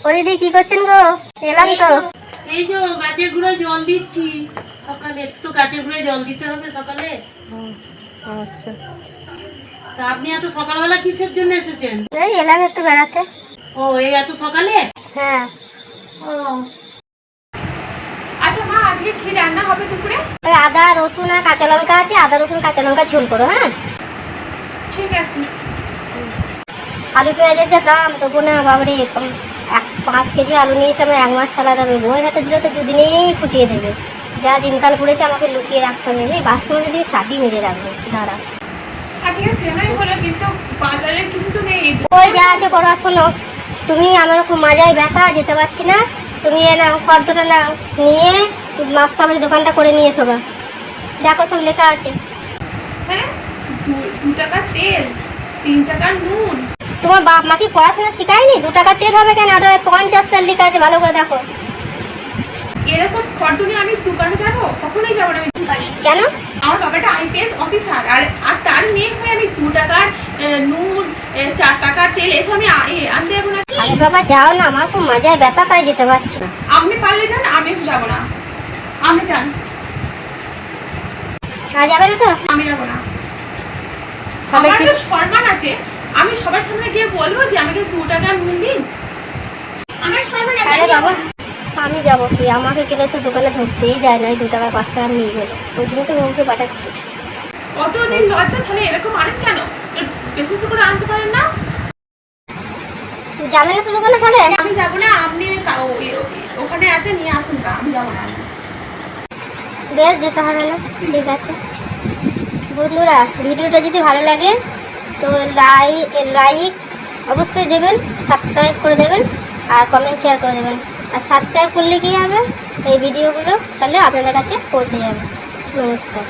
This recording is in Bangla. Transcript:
ও দিদি কি করছেন গো? এলাম তো। এই যে গাছের গুঁড়োয় জল দিচ্ছি। সকালে তো গাছের গুঁড়োয় জল দিতে হবে সকালে। আচ্ছা। তা আপনি এত সকালবেলা কিসের জন্য এসেছেন? এই এলাম একটু বেড়াতে। ও এই এত সকালে? হ্যাঁ। ও। আচ্ছা মা আজকে কি রান্না হবে দুপুরে? ওই আদা রসুন আর কাঁচা লঙ্কা আছে। আদা রসুন কাঁচা লঙ্কা ঝোল করো হ্যাঁ? ঠিক আছে। আলু পেঁয়াজের যা দাম তবু না বাবারে পাঁচ কেজি আলু নিয়ে এসে আমার এক মাস চালা হবে। বইয়ের হাতে দিলে তো দুদিনেই ফুটিয়ে দেবে। যা দিনকাল পড়েছে আমাকে লুকিয়ে রাখতে হবে। এই মধ্যে দিয়ে চাবি মেরে রাখব। দাঁড়া। ওই যা আছে করো শোনো। তুমি আমার খুব মাজায় ব্যথা, যেতে পারছি না। তুমি এ নাও ফর্দটা নাও। নিয়ে মাছ কাবারি দোকানটা করে নিয়ে এসো দেখো সব লেখা আছে। হ্যাঁ দু টাকার তেল, তিন টাকার নুন তোমার বাপ মা কি পড়াশোনা শেখায়নি? দু টাকা তেল হবে কেন? ওটা পঞ্চাশ তেল লেখা আছে ভালো করে দেখো। এরকম আমি দোকানে যাব? কখনোই যাব না আমি কেন? আমার বাবাটা আইপিএস অফিসার আর আর তার মেয়ে হয়ে আমি দু টাকার নুন চার টাকার তেল এসব আমি আনতে যাব না। আরে বাবা যাও না আমার খুব মাজায় ব্যথা তাই যেতে পারছি না। আপনি পারলে যান আমি যাব না। আপনি যান। আর যাবে না তো? আমি যাব না। তাহলে আমার কি- সম্মান আছে আমি সবার সামনে গিয়ে বলব যে আমাকে দু টাকার নুন দিন। আরে বাবা আমি যাব কি? আমাকে গেলে তো দোকানে ঢুকতেই দেয় না দু টাকা পাঁচ টাকা নিয়ে গেলে। ওই জন্য তো বউকে পাঠাচ্ছি। অতদিন লজ্জা তাহলে এরকম আনেন কেন? বেশি বেশি করে আনতে পারেন না? তুই যাবে না তো দোকানে তাহলে আমি যাব না আপনি ওখানে আছে নিয়ে আসুন তা আমি যাব না। বেশ যেতে হবে না ঠিক আছে। বন্ধুরা ভিডিওটা যদি ভালো লাগে তো লাইক লাইক অবশ্যই দেবেন সাবস্ক্রাইব করে দেবেন আর কমেন্ট শেয়ার করে দেবেন। আর সাবস্ক্রাইব করলে কী হবে? এই ভিডিওগুলো তাহলে আপনাদের কাছে পৌঁছে যাবে। নমস্কার।